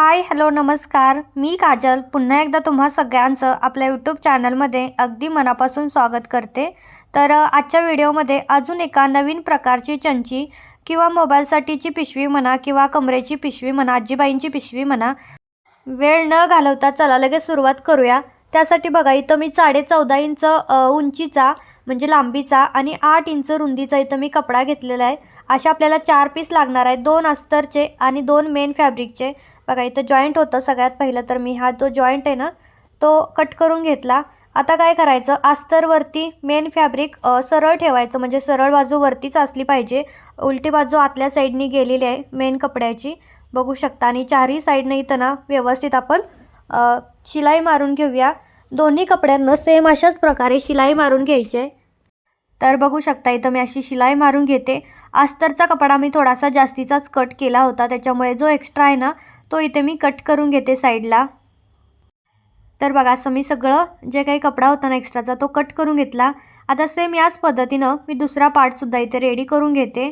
Hi hello नमस्कार. मी काजल. पुन्हा एकदा तुम्हा सगळ्यांचं आपल्या यूट्यूब चॅनलमध्ये अगदी मनापासून स्वागत करते. तर आजच्या व्हिडिओमध्ये अजून एका नवीन प्रकारची चंची किंवा मोबाईलसाठीची पिशवी म्हणा किंवा कमरेची पिशवी म्हणा आजीबाईंची पिशवी म्हणा वेळ न घालवता चला लगेच सुरुवात करूया. त्यासाठी बघा इथं मी साडे चौदा इंच उंचीचा म्हणजे लांबीचा आणि आठ इंच रुंदीचा इथं मी कपडा घेतलेला आहे. असे आपल्याला चार पीस लागणार आहे दोन अस्तरचे आणि दोन मेन फॅब्रिकचे बघा इथं जॉईंट होतं सगळ्यात पहिलं तर मी हा जो जॉईंट आहे ना तो कट करून घेतला. आता काय करायचं? अस्तरवरती मेन फॅब्रिक सरळ ठेवायचं. म्हणजे सरळ बाजू वरतीच असली पाहिजे. उलटी बाजू आतल्या साईडनी गेलेली आहे मेन कपड्याची. बघू शकता. आणि चारही साईडनं इथं ना व्यवस्थित आपण शिलाई मारून घेऊया. दोन्ही कपड्यांना सेम अशाच प्रकारे शिलाई मारून घ्यायची. आहे तर बघू शकता इथं मी अशी शिलाई मारून घेते. अस्तरचा कपडा मी थोडासा जास्तीचाच कट केला होता. त्याच्यामुळे जो एक्स्ट्रा आहे ना तो इथे मी कट करून घेते साईडला तर बघा असं मी सगळं जे काही कपडा होता ना एक्स्ट्राचा तो कट करून घेतला. आता सेम याच पद्धतीनं मी दुसरा पार्टसुद्धा इथे रेडी करून घेते.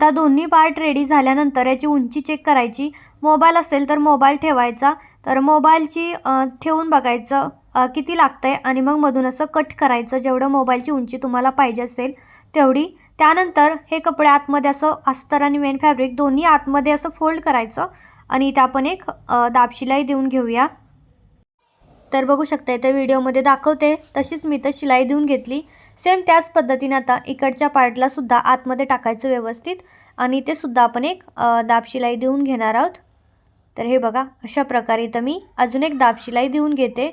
आता दोन्ही पार्ट रेडी झाल्यानंतर याची उंची चेक करायची. मोबाईल असेल तर मोबाईल ठेवायचा. तर मोबाईलची ठेवून बघायचं किती लागतं आहे आणि मग मधून असं कट करायचं. जेवढं मोबाईलची उंची तुम्हाला पाहिजे असेल तेवढी. त्यानंतर हे कपडे आतमध्ये असं अस्तर आणि मेन फॅब्रिक दोन्ही आतमध्ये असं फोल्ड करायचं. आणि इथे आपण एक दाबशिलाई देऊन घेऊया. तर बघू शकता इथे व्हिडिओमध्ये दाखवते. तशीच मी तर शिलाई देऊन घेतली. सेम त्याच पद्धतीने आता इकडच्या पार्टला सुद्धा आतमध्ये टाकायचं व्यवस्थित. आणि ते सुद्धा आपण एक दाबशिलाई देऊन घेणार आहोत. तर हे बघा अशा प्रकारे इथं मी अजून एक दाबशिलाई देऊन घेते.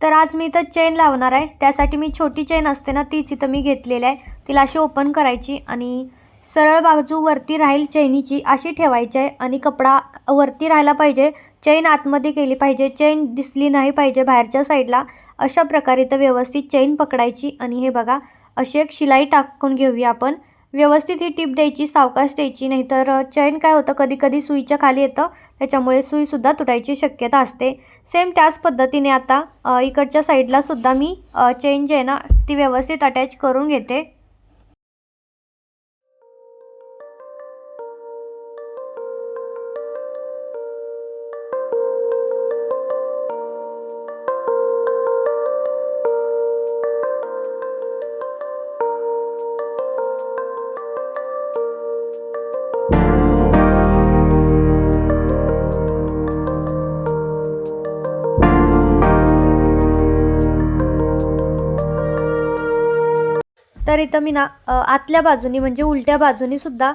तर आज मी इथं चेन लावणार आहे. त्यासाठी मी छोटी चेन असते ना तीच इथं मी घेतलेली आहे. तिला अशी ओपन करायची आणि सरळ बाजू वरती राहील चैनीची अशी ठेवायची आहे. आणि कपडा वरती राहायला पाहिजे चैन आतमध्ये केली पाहिजे. चैन दिसली नाही पाहिजे बाहेरच्या साईडला. अशा प्रकारे तर व्यवस्थित चैन पकडायची आणि हे बघा अशी एक शिलाई टाकून घेऊया आपण. व्यवस्थित ही टीप द्यायची सावकाश द्यायची नाहीतर चैन काय होतं कधी कधी सुईच्या खाली येतं. त्याच्यामुळे सुईसुद्धा तुटायची शक्यता असते. सेम त्याच पद्धतीने आता इकडच्या साईडलासुद्धा मी चैन चेन जी आहे ना ती व्यवस्थित अटॅच करून घेते. तर इथं मी ना आतल्या बाजूनी म्हणजे उलट्या बाजूनी सुद्धा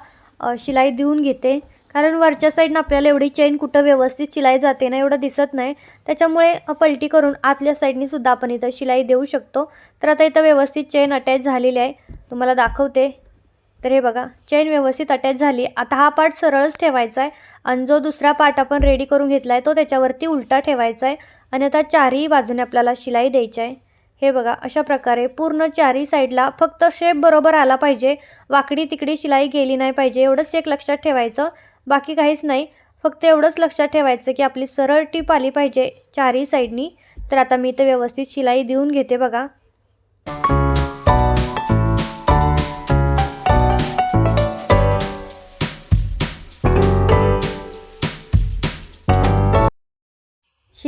शिलाई देऊन घेते. कारण वरच्या साईडनं आपल्याला एवढी चेन कुठं व्यवस्थित शिलाई जाते ना एवढं दिसत नाही. त्याच्यामुळे पलटी करून आतल्या साईडनी सुद्धा आपण इथं शिलाई देऊ शकतो. तर आता इथं व्यवस्थित चेन अटॅच झालेली आहे. तुम्हाला दाखवते. तर हे बघा चेन व्यवस्थित अटॅच झाली. आता हा पार्ट सरळच ठेवायचा आहे. आणि जो दुसरा पार्ट आपण रेडी करून घेतला आहे तो त्याच्यावरती उलटा ठेवायचा आहे. आणि आता चारही बाजूने आपल्याला शिलाई द्यायची आहे. हे बघा अशा प्रकारे पूर्ण चारही साईडला फक्त शेप बरोबर आला पाहिजे. वाकडी तिकडी शिलाई गेली नाही पाहिजे एवढंच एक लक्षात ठेवायचं. बाकी काहीच नाही फक्त एवढंच लक्षात ठेवायचं की आपली सरळ टीप आली पाहिजे चारही साईडनी. तर आता मी इथं व्यवस्थित शिलाई देऊन घेते बघा.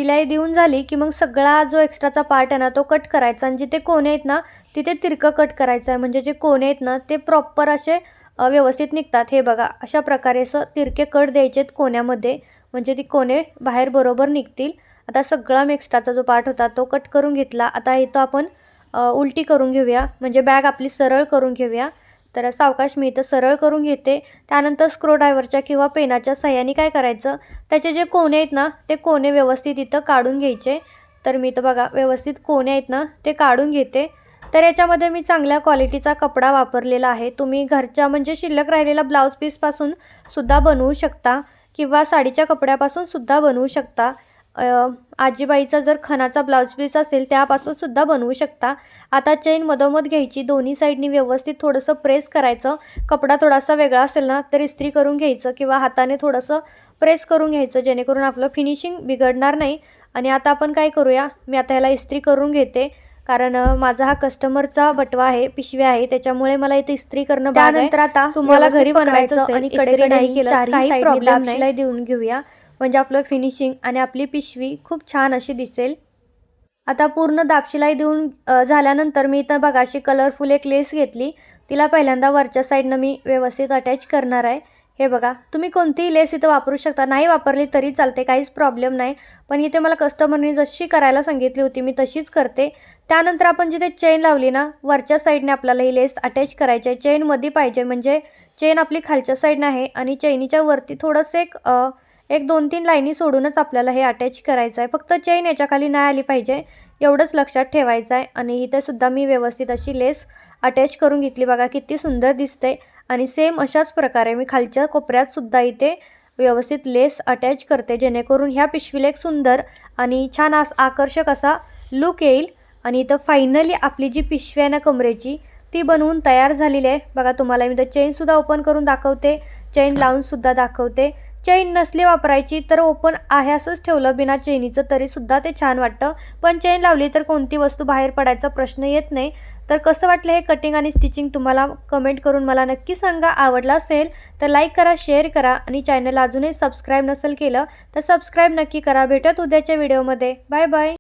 शिलाई देऊन झाली की मग सगळा जो एक्स्ट्राचा पार्ट आहे ना तो कट करायचा. आणि जिथे कोणे आहेत ना तिथे तिरकं कट करायचं आहे. म्हणजे जे कोणे आहेत ना ते प्रॉपर असे व्यवस्थित निघतात. हे बघा अशा प्रकारे असं तिरके कट द्यायचे आहेत कोण्यामध्ये. म्हणजे ती कोणे बाहेर बरोबर निघतील. आता सगळा एक्स्ट्राचा जो पार्ट होता तो कट करून घेतला. आता इथं आपण उलटी करून घेऊया. म्हणजे बॅग आपली सरळ करून घेऊया. तर सावकाश मी इथं सरळ करून घेते. त्यानंतर स्क्रोड्रायव्हरच्या किंवा पेनाच्या सहाय्याने काय करायचं? त्याचे जे कोणे आहेत ना ते कोणे व्यवस्थित इथं काढून घ्यायचे. तर मी इथं बघा व्यवस्थित कोणे आहेत ना ते काढून घेते. तर याच्यामध्ये मी चांगल्या क्वालिटीचा कपडा वापरलेला आहे. तुम्ही घरच्या म्हणजे शिल्लक राहिलेला ब्लाऊज पीसपासून सुद्धा बनवू शकता किंवा साडीच्या कपड्यापासून सुद्धा बनवू शकता. आजीबाईचा जर खणाचा ब्लाऊज पीस असेल त्यापासून सुद्धा बनवू शकता. आता चेन मधोमध घ्यायची दोन्ही साईडनी व्यवस्थित थोडंसं प्रेस करायचं. कपडा थोडासा वेगळा असेल ना तर इस्त्री करून घ्यायचं किंवा हाताने थोडंसं प्रेस करून घ्यायचं जेणेकरून आपलं फिनिशिंग बिघडणार नाही. आणि आता आपण काय करूया? मी आता ह्याला इस्त्री करून घेते. कारण माझा हा कस्टमरचा बटवा आहे पिशवी आहे त्याच्यामुळे मला इथे इस्त्री करणं. त्यानंतर आता तुम्हाला घरी बनवायचं आणि कडेकडेने नाही केलं काही प्रॉब्लेम नाही. देऊन घेऊया. म्हणजे आपलं फिनिशिंग आणि आपली पिशवी खूप छान अशी दिसेल. आता पूर्ण दापशिलाई देऊन झाल्यानंतर मी इथं बघा अशी कलरफुल एक लेस घेतली. तिला पहिल्यांदा वरच्या साईडनं मी व्यवस्थित अटॅच करणार आहे. हे बघा तुम्ही कोणतीही लेस इथं वापरू शकता. नाही वापरली तरी चालते काहीच प्रॉब्लेम नाही. पण इथे मला कस्टमरनी जशी करायला सांगितली होती मी तशीच करते. त्यानंतर आपण जिथे चेन लावली ना वरच्या साईडने आपल्याला ही लेस अटॅच करायची आहे. चेनमध्ये पाहिजे म्हणजे चेन आपली खालच्या साईडनं आहे आणि चैनीच्या वरती थोडंसं एक एक दोन तीन लाईनी सोडूनच आपल्याला हे अटॅच करायचं आहे. फक्त चेन याच्याखाली नाही आली पाहिजे एवढंच लक्षात ठेवायचं आहे. आणि इथेसुद्धा मी व्यवस्थित अशी लेस अटॅच करून घेतली. बघा किती सुंदर दिसते आणि सेम अशाच प्रकारे मी खालच्या कोपऱ्यातसुद्धा इथे व्यवस्थित लेस अटॅच करते जेणेकरून ह्या पिशवीला एक सुंदर आणि छान आस आकर्षक असा लुक येईल. आणि इथं फायनली आपली जी पिशवी आहे ना कमरेची ती बनवून तयार झालेली आहे. बघा तुम्हाला मी तर चेनसुद्धा ओपन करून दाखवते. चेन लावूनसुद्धा दाखवते. चेन नसली वापरायची तर ओपन आहे असंच ठेवलं बिना चेनीचं तरीसुद्धा ते छान वाटतं. पण चेन लावली तर कोणती वस्तू बाहेर पडायचा प्रश्न येत नाही. तर कसं वाटलं हे कटिंग आणि स्टिचिंग तुम्हाला कमेंट करून मला नक्की सांगा. आवडलं असेल तर लाईक करा शेअर करा आणि चॅनल अजूनही सबस्क्राईब नसेल केलं तर सबस्क्राईब नक्की करा. भेटत उद्याच्या व्हिडिओमध्ये बाय बाय